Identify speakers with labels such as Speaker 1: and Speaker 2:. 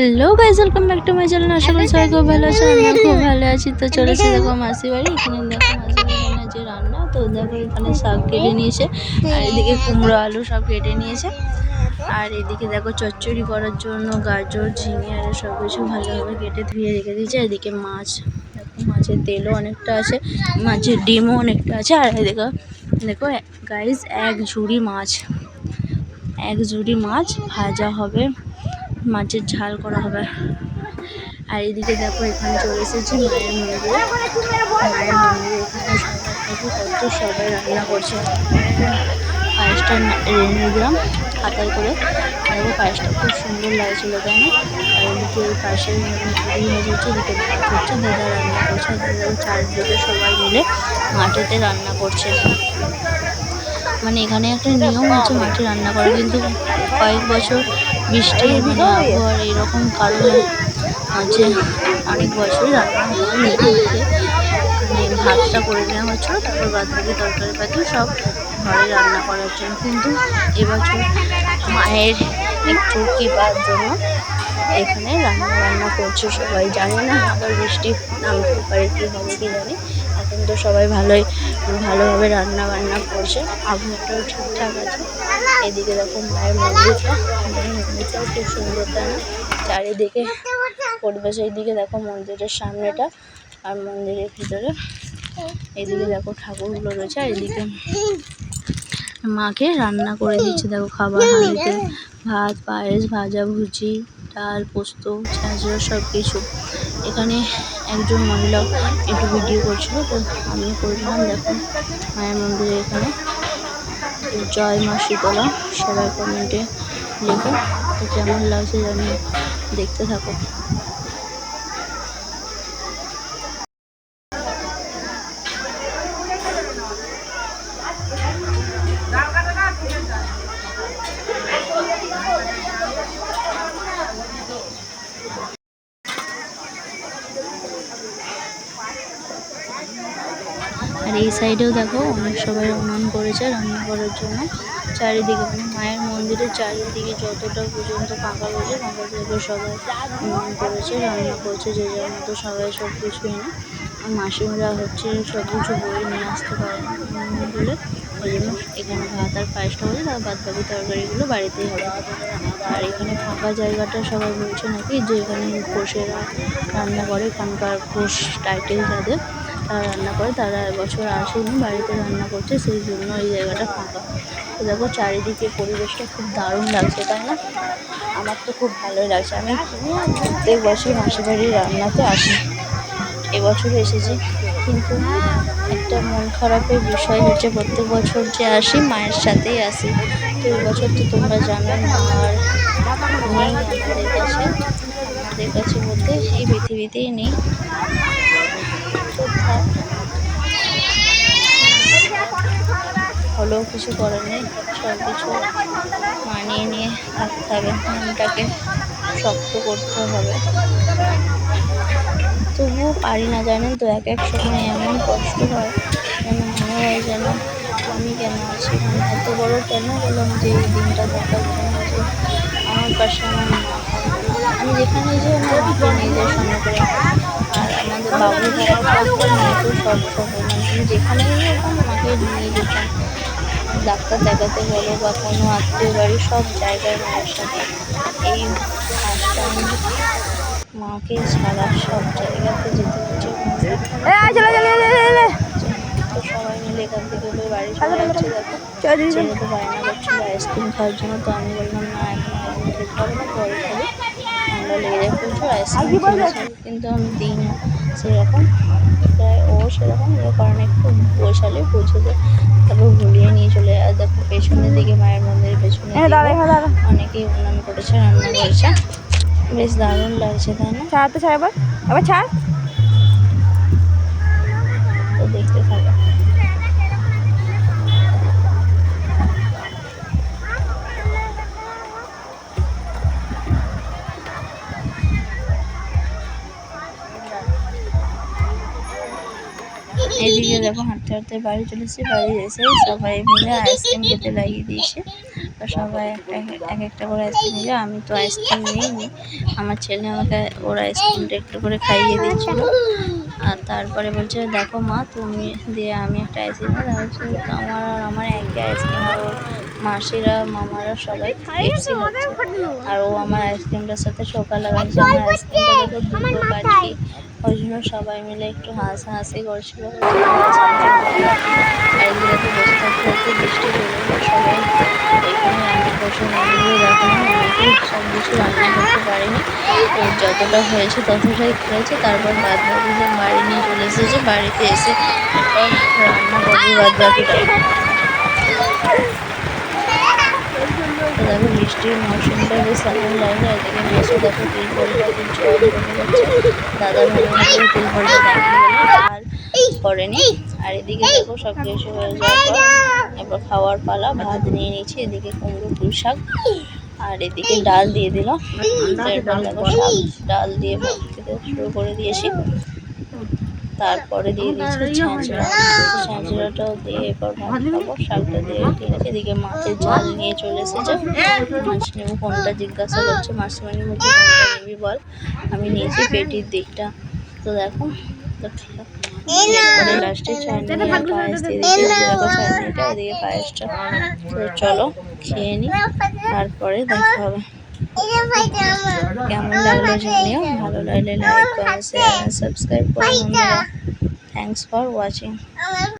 Speaker 1: Hello guys welcome back to my channel আশা করি সবাই খুব ভালো আছে, আমিও খুব ভালো আছি। তো চলেছি দেখো মাসি বাড়ি। এখানে দেখো মাসি যে রান্না। তো দেখো এখানে শাক কেটে নিয়েছে, আর এদিকে কুমড়ো আলু সব কেটে নিয়েছে। আর এদিকে দেখো চচ্চড়ি করার জন্য গাজর, ঝিঙে, আর সব কিছু ভালোভাবে কেটে ধুয়ে রেখে দিয়েছে। এদিকে মাছ, দেখো মাছের তেলও অনেকটা আছে, মাছের ডিমও অনেকটা আছে। আর দেখো দেখো গাইজ এক ঝুড়ি মাছ, এক ঝুড়ি মাছ ভাজা হবে। মাছের ঝাল করা হবে। আর এদিকে দেখো, এখানে চলে এসেছি মায়ের মন্দিরে। মায়ের মন্দিরে এখানে সবাই কত সবাই রান্না করছে। পায়েসটা রেনে দিলাম খাতায় করে। দেখো পায়েসটা খুব সুন্দর লাগছিল তাই না আর এদিকে এই পাশে পুরি হয়ে যাচ্ছে এদিকে ভাত হচ্ছে, দাদা রান্না করছে, আর দাদা চারদিকে সবাই মিলে মাঠেতে রান্না করছে। মানে এখানে একটা নিয়ম আছে মাঠে রান্না করা, কিন্তু কয়েক বছর বৃষ্টি আবহাওয়ার এরকম কারণে আছে অনেক বছরই রান্না মানে ভাতটা করে নেওয়া হচ্ছিল তারপর বাদ বাকি তরকারি পাতি সব ঘরে রান্না করার জন্য। কিন্তু এবছর মায়ের একটু কৃপার জন্য এখানে রান্না বান্না করছে সবাই। জানে না আবার বৃষ্টি নামতে পারে কী হবে, কি জানি। এখন তো সবাই ভালোই, ভালোভাবে রান্না বান্না করছে। আবহাওয়াটাও ঠিকঠাক আছে। এদিকে দেখো মায়ের মন্দিরটা মায়ের মন্দিরটাও খুব সুন্দর তাই না? চারিদিকে পরিবেশ, এইদিকে দেখো মন্দিরের সামনেটা আর মন্দিরের ভিতরে। এদিকে দেখো ঠাকুরগুলো রয়েছে আর এদিকে মাকে রান্না করে দিচ্ছে। দেখো খাবার হাঁড়িতে ভাত, পায়েস, ভাজা, ভুজি, ডাল, পোস্ত, ঝাঁঝরা সব কিছু এখানে একজন মহিলা একটু ভিডিও করছিল, তো আমিও করেছিলাম দেখো, মায়ের মন্দিরে এখানে। জয় মা শীতলা সবাই কমেন্টে লেখো, তো কেমন লাগছে জানি দেখতে থাকো। আর এই সাইডেও দেখো অনেক সবাই উনান করেছে রান্না করার জন্য। চারিদিকে মানে মায়ের মন্দিরের চারিদিকে যতটা পর্যন্ত ফাঁকা রয়েছে ফাঁকা জায়গায় সবাই উনান করেছে, রান্না করছে, যে যার মতো সবাই সব কিছু এনে। আর মাসিমরা হচ্ছে সব কিছু বই নিয়ে আসতে পারে বলে ওই জন্য এখানে ভাত আর পায়েসটা হলে তার বাদ বাকি তরকারিগুলো বাড়িতেই হবে। আর এখানে ফাঁকা জায়গাটা সবাই বলছে নাকি যে এখানে ঘোষেরা রান্না করে, এখানকার ঘোষ টাইটেল যাদের তারা রান্না করে, তারা এবছর আসেনি, বাড়িতে রান্না করছে, সেই জন্য এই জায়গাটা ফাঁকা। তো দেখো, চারিদিকে পরিবেশটা খুব দারুণ লাগছে, তাই না? আমার তো খুব ভালোই লাগছে। আমি প্রত্যেক বছর মাসির বাড়ির রান্নাতে আসি। এবছর এসেছি, কিন্তু একটা মন খারাপের বিষয় হচ্ছে প্রত্যেক বছর যে আসি, মায়ের সাথেই আসি। তো এবছর তো তোমরা জানো আর নেই আমাদের কাছে আমাদের কাছে বলতে এই পৃথিবীতেই নেই। হলেও কিছু করার নেই সব কিছু মানিয়ে নিয়ে থাকতে হবে। মনটাকে শক্ত করতে হবে। তবুও পারি না জানেন তো এক এক সময় এমন কষ্ট হয়, যেন মনে হয় যেন আমি কেন আছি মানে এত বড় কেন বললাম যে এই দিনটা দেখার জন্য যে আমার পাশে আমার মা আমি যেখানে যাই, আমার মাকে নিয়ে যাই সঙ্গে করে আর আমাদের বাবু তো সব সময় মানে আমি যেখানে যেতাম মাকে নিয়ে যেতাম ডাক্তার দেখাতে বলো বা কোনো আত্মীয় বাড়ি সব জায়গায় মায়ের সাথে এই মাকে ছাড়া সব জায়গাতে যেতে হচ্ছে। তো সবাই মিলে এখান থেকে বের বাড়ি চলে যাচ্ছে। দেখো ছেলে তো বায়না করছিল আইসক্রিম খাওয়ার জন্য তো আমি বললাম না এখন আইসক্রিম না পরে খাব। যায় প্রচুর আইসক্রিম কিন্তু আমি দিই না সেরকম প্রায় ও সেরকম এর কারণে একটু বৈশালে পৌঁছেছে তারপর ভুলিয়ে নিয়ে চলে আর দেখো পেছনের দিকে মায়ের মন্দিরের পেছনে অনেকেই উন্নয়ন করেছে রান্না করেছে। বেশ দারুণ লাগছে তাই না?
Speaker 2: ছাড় তো ছাড় এবার। এবার ছাড়।
Speaker 1: তো দেখতে এদিকে দেখো হাঁটতে হাঁটতে বাড়ি চলেছে, বাড়ি এসে সবাই মিলে আইসক্রিম খেতে লাগিয়ে দিয়েছে। সবাই এক একটা করে আইসক্রিম নিল আমি তো আইসক্রিম নিইনি। আমার ছেলে আমাকে ওর আইসক্রিমটা একটু করে খাইয়ে দিচ্ছিল আর তারপরে বলছে, দেখো মা, তুমি দিয়ে আমি একটা আইসক্রিম আমার আর আমার একই আইসক্রিম আর মাসিরা, মামারা সবাই আর ও আমার আইসক্রিমটার সাথে লাগাচ্ছে আমার আইসক্রিমটা দেখো দুটো ওই জন্য সবাই মিলে একটু হাসাহাসি করছিল। বসে থাকতে এখানে সব কিছু যতটা হয়েছে ততটাই করেছে। তারপর বাদ বাকি যে বাড়ি নিয়ে চলে এসেছে, বাড়িতে এসে রান্না করবে, বাদ বাকিটা তো দেখো বৃষ্টির মৌসুমটা বেশ দারুণ লাগল। এদিকে বসে দেখো তিরপল পাখির জল ঢুকে যাচ্ছে। দাদা ভালো মতো দেখেনি বলে আর করেনি আর এদিকে দেখো সব কিছু হয়ে যাওয়ার পর এবার খাওয়ার পালা ভাত নিয়ে নিয়েছি এদিকে কুমড়ো পুঁই শাক আর এদিকে ডাল দিয়ে দিল। এরপর দেখো শাক ডাল দিয়ে ভাত খেতে শুরু করে দিয়েছি। তারপরে দিয়ে দিয়েছি ছাঁচড়া ছাঁচড়াটাও দিয়ে এরপর ভাত খাব শাকটা দিয়ে ঠিক আছে এদিকে মাছের ঝাল নিয়ে চলে এসেছে। মাছ নেব কোনটা জিজ্ঞাসা করছে মাসিমানি মুখে নিবি বল। আমি নিয়েছি পেটির দিকটা। তো দেখো তো এরপরে লাস্টে চাটনি আর পায়েস দিয়ে দিয়েছি। চাটনিটা এদিকে পায়েসটা। তো চলো খেয়ে নিই তারপরে দেখা হবে। কেমন লাগল জানিও? ভালো লাগলে লাইক কমেন্ট শেয়ার সাবস্ক্রাইব করুন থ্যাংকস ফর ওয়াচিং